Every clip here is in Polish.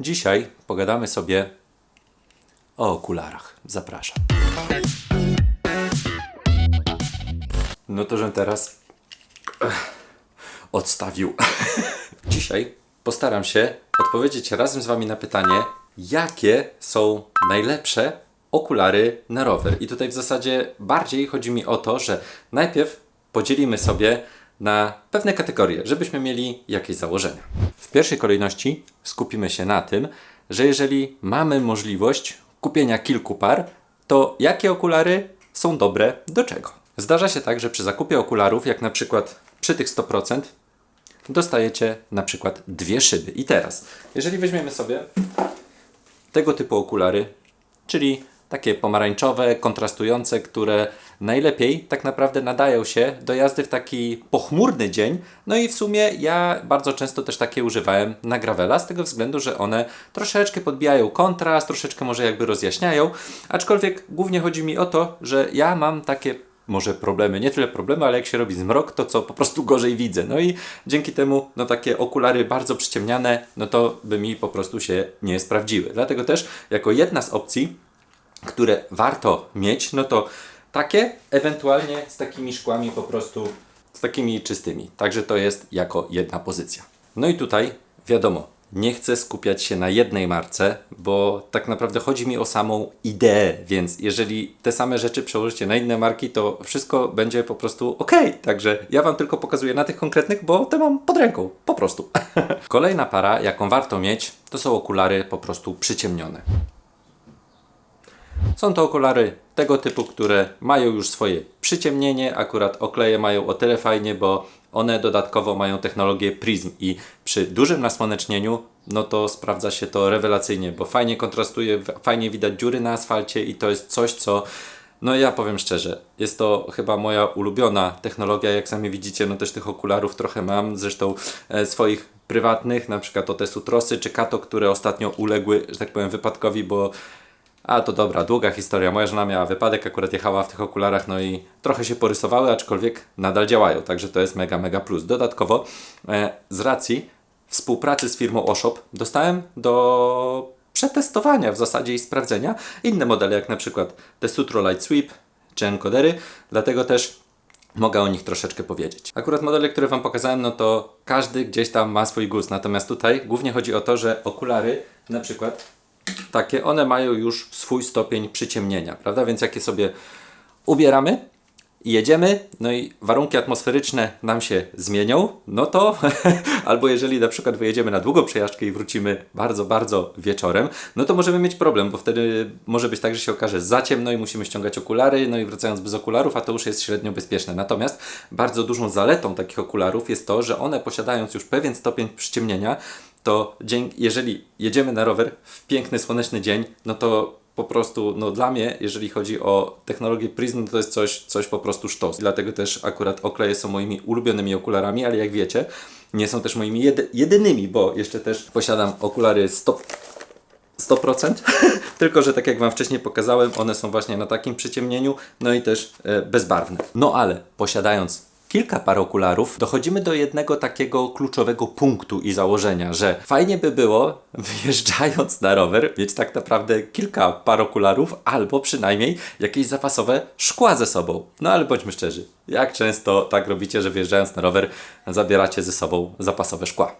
Dzisiaj pogadamy sobie o okularach. Zapraszam. No to, że teraz odstawił. Dzisiaj postaram się odpowiedzieć razem z Wami na pytanie, jakie są najlepsze okulary na rower. I tutaj w zasadzie bardziej chodzi mi o to, że najpierw podzielimy sobie na pewne kategorie, żebyśmy mieli jakieś założenia. W pierwszej kolejności skupimy się na tym, że jeżeli mamy możliwość kupienia kilku par, to jakie okulary są dobre do czego? Zdarza się tak, że przy zakupie okularów, jak na przykład przy tych 100%, dostajecie na przykład dwie szyby. I teraz, jeżeli weźmiemy sobie tego typu okulary, czyli takie pomarańczowe, kontrastujące, które najlepiej tak naprawdę nadają się do jazdy w taki pochmurny dzień. No i w sumie ja bardzo często też takie używałem na gravela, z tego względu, że one troszeczkę podbijają kontrast, troszeczkę może jakby rozjaśniają, aczkolwiek głównie chodzi mi o to, że ja mam takie może problemy, nie tyle problemy, ale jak się robi zmrok, to co po prostu gorzej widzę. No i dzięki temu, no takie okulary bardzo przyciemniane, no to by mi po prostu się nie sprawdziły. Dlatego też, jako jedna z opcji, które warto mieć, no to takie, ewentualnie z takimi szkłami po prostu, z takimi czystymi. Także to jest jako jedna pozycja. No i tutaj, wiadomo, nie chcę skupiać się na jednej marce, bo tak naprawdę chodzi mi o samą ideę, więc jeżeli te same rzeczy przełożycie na inne marki, to wszystko będzie po prostu ok. Także ja Wam tylko pokazuję na tych konkretnych, bo te mam pod ręką, po prostu. Kolejna para, jaką warto mieć, to są okulary po prostu przyciemnione. Są to okulary tego typu, które mają już swoje przyciemnienie. Akurat okleje mają o tyle fajnie, bo one dodatkowo mają technologię Prism i przy dużym nasłonecznieniu no to sprawdza się to rewelacyjnie, bo fajnie kontrastuje, fajnie widać dziury na asfalcie i to jest coś, co no ja powiem szczerze, jest to chyba moja ulubiona technologia, jak sami widzicie, no też tych okularów trochę mam, zresztą e, swoich prywatnych, na przykład Otesu Trosy czy Kato, które ostatnio uległy, że tak powiem, wypadkowi, bo a to dobra, długa historia. Moja żona miała wypadek, akurat jechała w tych okularach, no i trochę się porysowały, aczkolwiek nadal działają, także to jest mega, mega plus. Dodatkowo, e, z racji współpracy z firmą Oshop dostałem do przetestowania w zasadzie i sprawdzenia inne modele, jak na przykład te Sutro Light Sweep czy Encodery, dlatego też mogę o nich troszeczkę powiedzieć. Akurat modele, które Wam pokazałem, no to każdy gdzieś tam ma swój gust, natomiast tutaj głównie chodzi o to, że okulary na przykład takie, one mają już swój stopień przyciemnienia, prawda? Więc jak je sobie ubieramy jedziemy, no i warunki atmosferyczne nam się zmienią, no to albo jeżeli na przykład wyjedziemy na długą przejażdżkę i wrócimy bardzo, bardzo wieczorem, no to możemy mieć problem, bo wtedy może być tak, że się okaże za ciemno i musimy ściągać okulary, no i wracając bez okularów, a to już jest średnio bezpieczne. Natomiast bardzo dużą zaletą takich okularów jest to, że one posiadając już pewien stopień przyciemnienia, to dzięki, jeżeli jedziemy na rower w piękny, słoneczny dzień, no to po prostu, no dla mnie, jeżeli chodzi o technologię Prism, to jest coś, coś po prostu sztos. Dlatego też akurat okleje są moimi ulubionymi okularami, ale jak wiecie, nie są też moimi jedy, jedynymi, bo jeszcze też posiadam okulary 100, 100%, tylko że tak jak Wam wcześniej pokazałem, one są właśnie na takim przyciemnieniu, no i też e, bezbarwne. No ale posiadając kilka par okularów, dochodzimy do jednego takiego kluczowego punktu i założenia, że fajnie by było, wyjeżdżając na rower, mieć tak naprawdę kilka par okularów, albo przynajmniej jakieś zapasowe szkła ze sobą. No ale bądźmy szczerzy, jak często tak robicie, że wyjeżdżając na rower, zabieracie ze sobą zapasowe szkła?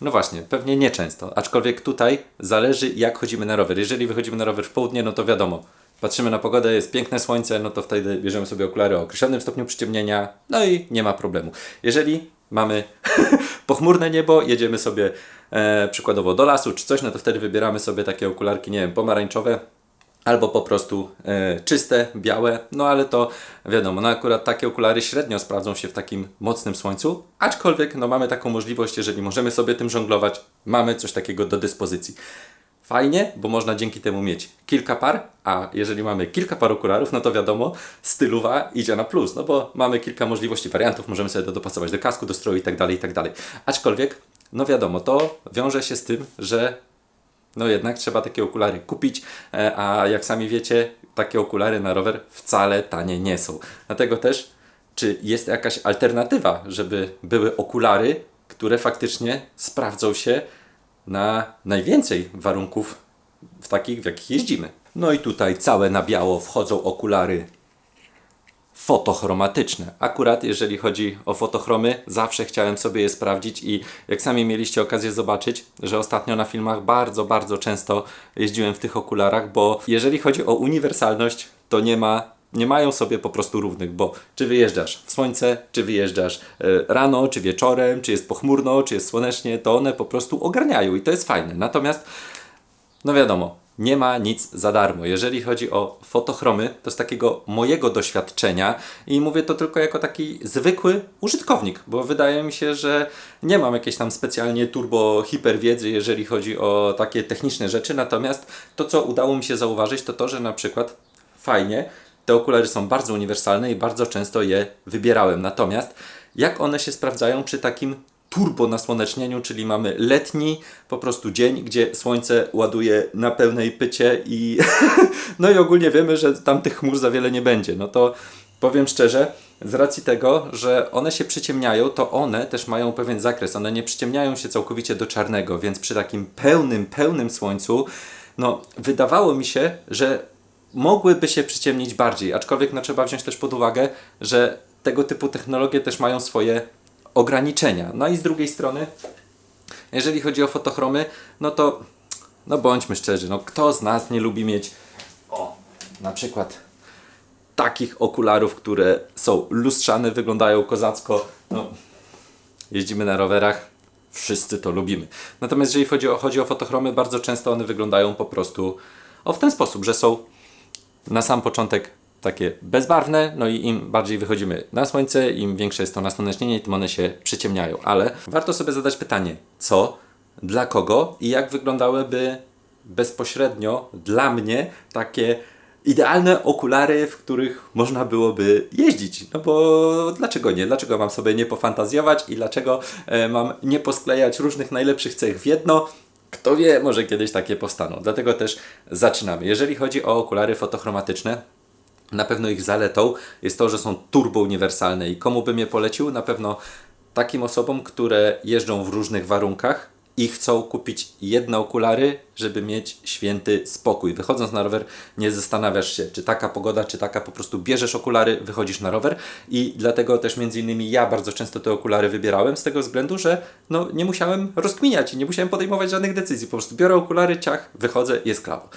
No właśnie, pewnie nieczęsto, aczkolwiek tutaj zależy jak chodzimy na rower. Jeżeli wychodzimy na rower w południe, no to wiadomo, patrzymy na pogodę, jest piękne słońce, no to wtedy bierzemy sobie okulary o określonym stopniu przyciemnienia, no i nie ma problemu. Jeżeli mamy pochmurne niebo, jedziemy sobie e, przykładowo do lasu czy coś, no to wtedy wybieramy sobie takie okularki, nie wiem, pomarańczowe, albo po prostu e, czyste, białe, no ale to wiadomo, no akurat takie okulary średnio sprawdzą się w takim mocnym słońcu, aczkolwiek no mamy taką możliwość, jeżeli możemy sobie tym żonglować, mamy coś takiego do dyspozycji. Fajnie, bo można dzięki temu mieć kilka par, a jeżeli mamy kilka par okularów, no to wiadomo, stylowa idzie na plus, no bo mamy kilka możliwości, wariantów, możemy sobie to dopasować do kasku, do stroju i tak dalej, i tak dalej. Aczkolwiek, no wiadomo, to wiąże się z tym, że no jednak trzeba takie okulary kupić, e, a jak sami wiecie, takie okulary na rower wcale tanie nie są. Dlatego też, czy jest jakaś alternatywa, żeby były okulary, które faktycznie sprawdzą się na najwięcej warunków w takich, w jakich jeździmy. No i tutaj całe na biało wchodzą okulary fotochromatyczne. Akurat jeżeli chodzi o fotochromy, zawsze chciałem sobie je sprawdzić i jak sami mieliście okazję zobaczyć, że ostatnio na filmach bardzo, bardzo często jeździłem w tych okularach, bo jeżeli chodzi o uniwersalność, to nie ma nie mają sobie po prostu równych, bo czy wyjeżdżasz w słońce, czy wyjeżdżasz e, rano, czy wieczorem, czy jest pochmurno, czy jest słonecznie, to one po prostu ogarniają i to jest fajne. Natomiast, no wiadomo, nie ma nic za darmo. Jeżeli chodzi o fotochromy, to z takiego mojego doświadczenia i mówię to tylko jako taki zwykły użytkownik, bo wydaje mi się, że nie mam jakiejś tam specjalnie turbo hiper wiedzy, jeżeli chodzi o takie techniczne rzeczy, natomiast to co udało mi się zauważyć to to, że na przykład fajnie te okulary są bardzo uniwersalne i bardzo często je wybierałem. Natomiast jak one się sprawdzają przy takim turbo nasłonecznieniu, czyli mamy letni po prostu dzień, gdzie słońce ładuje na pełnej pycie i no i ogólnie wiemy, że tam tych chmur za wiele nie będzie. No to powiem szczerze, z racji tego, że one się przyciemniają, to one też mają pewien zakres. One nie przyciemniają się całkowicie do czarnego, więc przy takim pełnym, pełnym słońcu, no wydawało mi się, że mogłyby się przyciemnić bardziej, aczkolwiek no, trzeba wziąć też pod uwagę, że tego typu technologie też mają swoje ograniczenia. No i z drugiej strony, jeżeli chodzi o fotochromy, no to no bądźmy szczerzy, no kto z nas nie lubi mieć o, na przykład takich okularów, które są lustrzane, wyglądają kozacko, no jeździmy na rowerach, wszyscy to lubimy. Natomiast jeżeli chodzi o, chodzi o fotochromy, bardzo często one wyglądają po prostu o w ten sposób, że są na sam początek takie bezbarwne, no i im bardziej wychodzimy na słońce, im większe jest to nasłonecznienie, tym one się przyciemniają. Ale warto sobie zadać pytanie, co, dla kogo i jak wyglądałyby bezpośrednio dla mnie takie idealne okulary, w których można byłoby jeździć. No bo dlaczego nie? Dlaczego mam sobie nie pofantazjować i dlaczego e, mam nie posklejać różnych najlepszych cech w jedno? Kto wie, może kiedyś takie powstaną. Dlatego też zaczynamy. Jeżeli chodzi o okulary fotochromatyczne, na pewno ich zaletą jest to, że są turbo uniwersalne i komu bym je polecił? Na pewno takim osobom, które jeżdżą w różnych warunkach i chcą kupić jedne okulary, żeby mieć święty spokój. Wychodząc na rower, nie zastanawiasz się, czy taka pogoda, czy taka, po prostu bierzesz okulary, wychodzisz na rower i dlatego też między innymi ja bardzo często te okulary wybierałem z tego względu, że no, nie musiałem rozkminiać i nie musiałem podejmować żadnych decyzji. Po prostu biorę okulary, ciach, wychodzę, jest klawo.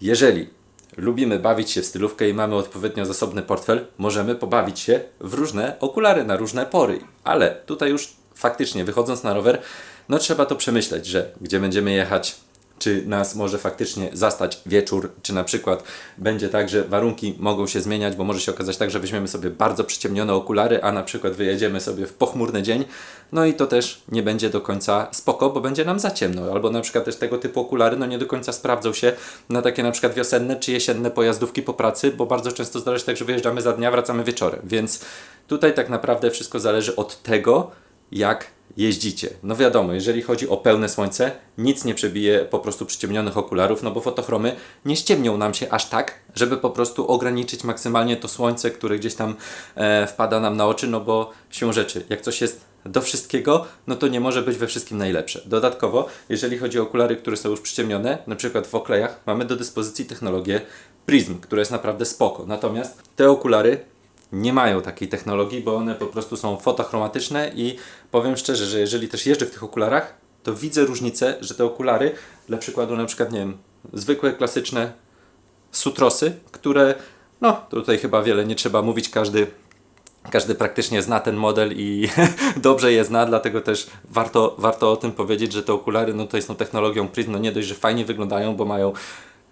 Jeżeli lubimy bawić się w stylówkę i mamy odpowiednio zasobny portfel, możemy pobawić się w różne okulary na różne pory. Ale tutaj już faktycznie wychodząc na rower, no trzeba to przemyśleć, że gdzie będziemy jechać, czy nas może faktycznie zastać wieczór, czy na przykład będzie tak, że warunki mogą się zmieniać, bo może się okazać tak, że weźmiemy sobie bardzo przyciemnione okulary, a na przykład wyjedziemy sobie w pochmurny dzień, no i to też nie będzie do końca spoko, bo będzie nam za ciemno, albo na przykład też tego typu okulary no nie do końca sprawdzą się na takie na przykład wiosenne czy jesienne pojazdówki po pracy, bo bardzo często zdarza się tak, że wyjeżdżamy za dnia, wracamy wieczorem, więc tutaj tak naprawdę wszystko zależy od tego, jak jeździcie. No wiadomo, jeżeli chodzi o pełne słońce, nic nie przebije po prostu przyciemnionych okularów, no bo fotochromy nie ściemnią nam się aż tak, żeby po prostu ograniczyć maksymalnie to słońce, które gdzieś tam e, wpada nam na oczy, no bo siłą rzeczy, jak coś jest do wszystkiego, no to nie może być we wszystkim najlepsze. Dodatkowo, jeżeli chodzi o okulary, które są już przyciemnione, na przykład w oklejach, mamy do dyspozycji technologię Prism, która jest naprawdę spoko. Natomiast te okulary nie mają takiej technologii, bo one po prostu są fotochromatyczne i powiem szczerze, że jeżeli też jeżdżę w tych okularach, to widzę różnicę, że te okulary, dla przykładu na przykład, nie wiem, zwykłe, klasyczne sutrosy, które, no tutaj chyba wiele nie trzeba mówić, każdy każdy praktycznie zna ten model i dobrze je zna, dlatego też warto, warto o tym powiedzieć, że te okulary no to są technologią Prism, no nie dość, że fajnie wyglądają, bo mają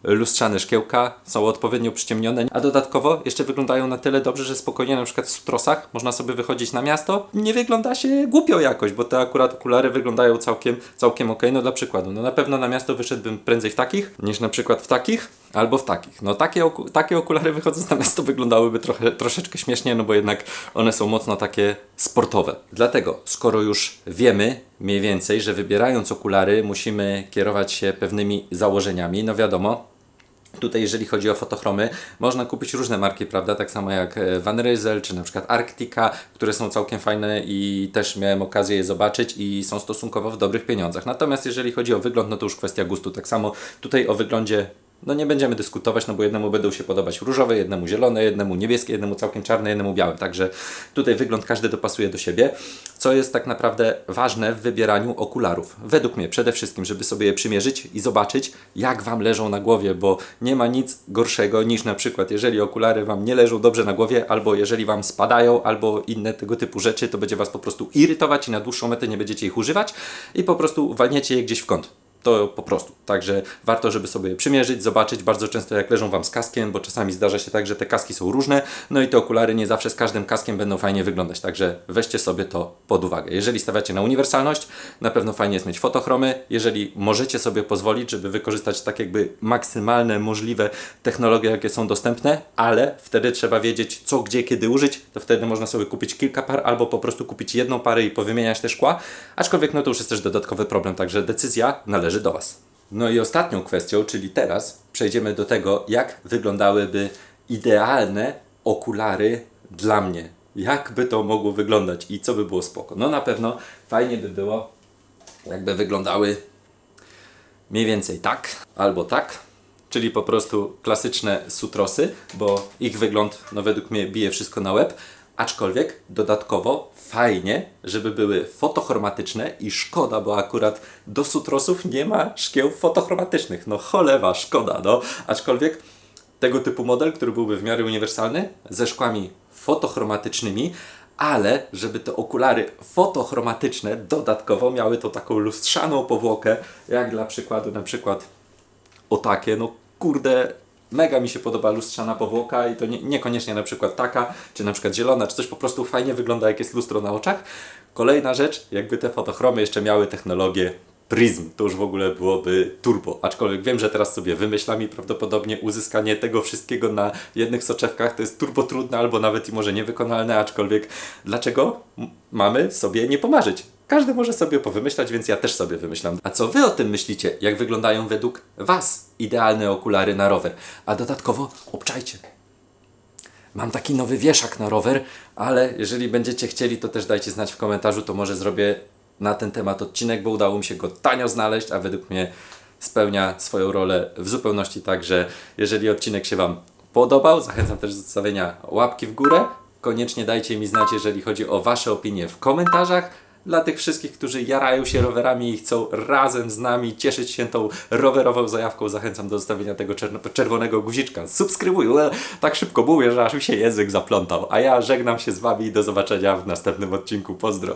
lustrzane szkiełka, są odpowiednio przyciemnione, a dodatkowo jeszcze wyglądają na tyle dobrze, że spokojnie na przykład w sutrosach można sobie wychodzić na miasto. Nie wygląda się głupio jakoś, bo te akurat okulary wyglądają całkiem, całkiem ok. No dla przykładu, no na pewno na miasto wyszedłbym prędzej w takich, niż na przykład w takich, albo w takich. No takie, oku takie okulary wychodząc na miasto wyglądałyby trochę, troszeczkę śmiesznie, no bo jednak one są mocno takie sportowe. Dlatego, skoro już wiemy mniej więcej, że wybierając okulary musimy kierować się pewnymi założeniami, no wiadomo, Tutaj, jeżeli chodzi o fotochromy, można kupić różne marki, prawda? Tak samo jak e, Van Rysel, czy na przykład Arctica, które są całkiem fajne i też miałem okazję je zobaczyć i są stosunkowo w dobrych pieniądzach. Natomiast jeżeli chodzi o wygląd, no to już kwestia gustu. Tak samo tutaj o wyglądzie no nie będziemy dyskutować, no bo jednemu będą się podobać różowe, jednemu zielone, jednemu niebieskie, jednemu całkiem czarne, jednemu białe. Także tutaj wygląd każdy dopasuje do siebie. Co jest tak naprawdę ważne w wybieraniu okularów? Według mnie przede wszystkim, żeby sobie je przymierzyć i zobaczyć, jak Wam leżą na głowie, bo nie ma nic gorszego niż na przykład, jeżeli okulary Wam nie leżą dobrze na głowie, albo jeżeli Wam spadają, albo inne tego typu rzeczy, to będzie Was po prostu irytować i na dłuższą metę nie będziecie ich używać i po prostu walniecie je gdzieś w kąt. To po prostu. Także warto, żeby sobie je przymierzyć, zobaczyć bardzo często jak leżą Wam z kaskiem, bo czasami zdarza się tak, że te kaski są różne, no i te okulary nie zawsze z każdym kaskiem będą fajnie wyglądać, także weźcie sobie to pod uwagę. Jeżeli stawiacie na uniwersalność, na pewno fajnie jest mieć fotochromy, jeżeli możecie sobie pozwolić, żeby wykorzystać tak jakby maksymalne możliwe technologie, jakie są dostępne, ale wtedy trzeba wiedzieć co, gdzie, kiedy użyć, to wtedy można sobie kupić kilka par albo po prostu kupić jedną parę i powymieniać te szkła, aczkolwiek no to już jest też dodatkowy problem, także decyzja należy do Was. No i ostatnią kwestią, czyli teraz przejdziemy do tego, jak wyglądałyby idealne okulary dla mnie. Jak by to mogło wyglądać i co by było spoko. No na pewno fajnie by było, jakby wyglądały mniej więcej tak albo tak. Czyli po prostu klasyczne sutrosy, bo ich wygląd, no według mnie, bije wszystko na łeb. Aczkolwiek dodatkowo fajnie, żeby były fotochromatyczne i szkoda, bo akurat do sutrosów nie ma szkieł fotochromatycznych. No cholewa, szkoda, no. Aczkolwiek tego typu model, który byłby w miarę uniwersalny, ze szkłami fotochromatycznymi, ale żeby te okulary fotochromatyczne dodatkowo miały to taką lustrzaną powłokę, jak dla przykładu na przykład o takie, no kurde, mega mi się podoba lustrzana powłoka i to nie, niekoniecznie na przykład taka, czy na przykład zielona, czy coś po prostu fajnie wygląda jak jest lustro na oczach. Kolejna rzecz, jakby te fotochromy jeszcze miały technologię Prism, to już w ogóle byłoby turbo. Aczkolwiek wiem, że teraz sobie wymyślam i prawdopodobnie uzyskanie tego wszystkiego na jednych soczewkach to jest turbo trudne albo nawet i może niewykonalne, aczkolwiek dlaczego mamy sobie nie pomarzyć? Każdy może sobie powymyślać, więc ja też sobie wymyślam. A co wy o tym myślicie? Jak wyglądają według was idealne okulary na rower? A dodatkowo obczajcie. Mam taki nowy wieszak na rower, ale jeżeli będziecie chcieli, to też dajcie znać w komentarzu, to może zrobię na ten temat odcinek, bo udało mi się go tanio znaleźć, a według mnie spełnia swoją rolę w zupełności. Także jeżeli odcinek się Wam podobał, zachęcam też do zostawienia łapki w górę. Koniecznie dajcie mi znać, jeżeli chodzi o Wasze opinie w komentarzach. Dla tych wszystkich, którzy jarają się rowerami i chcą razem z nami cieszyć się tą rowerową zajawką, zachęcam do zostawienia tego czerwonego guziczka. Subskrybuj, tak szybko mówię, że aż mi się język zaplątał. A ja żegnam się z Wami i do zobaczenia w następnym odcinku. Pozdro!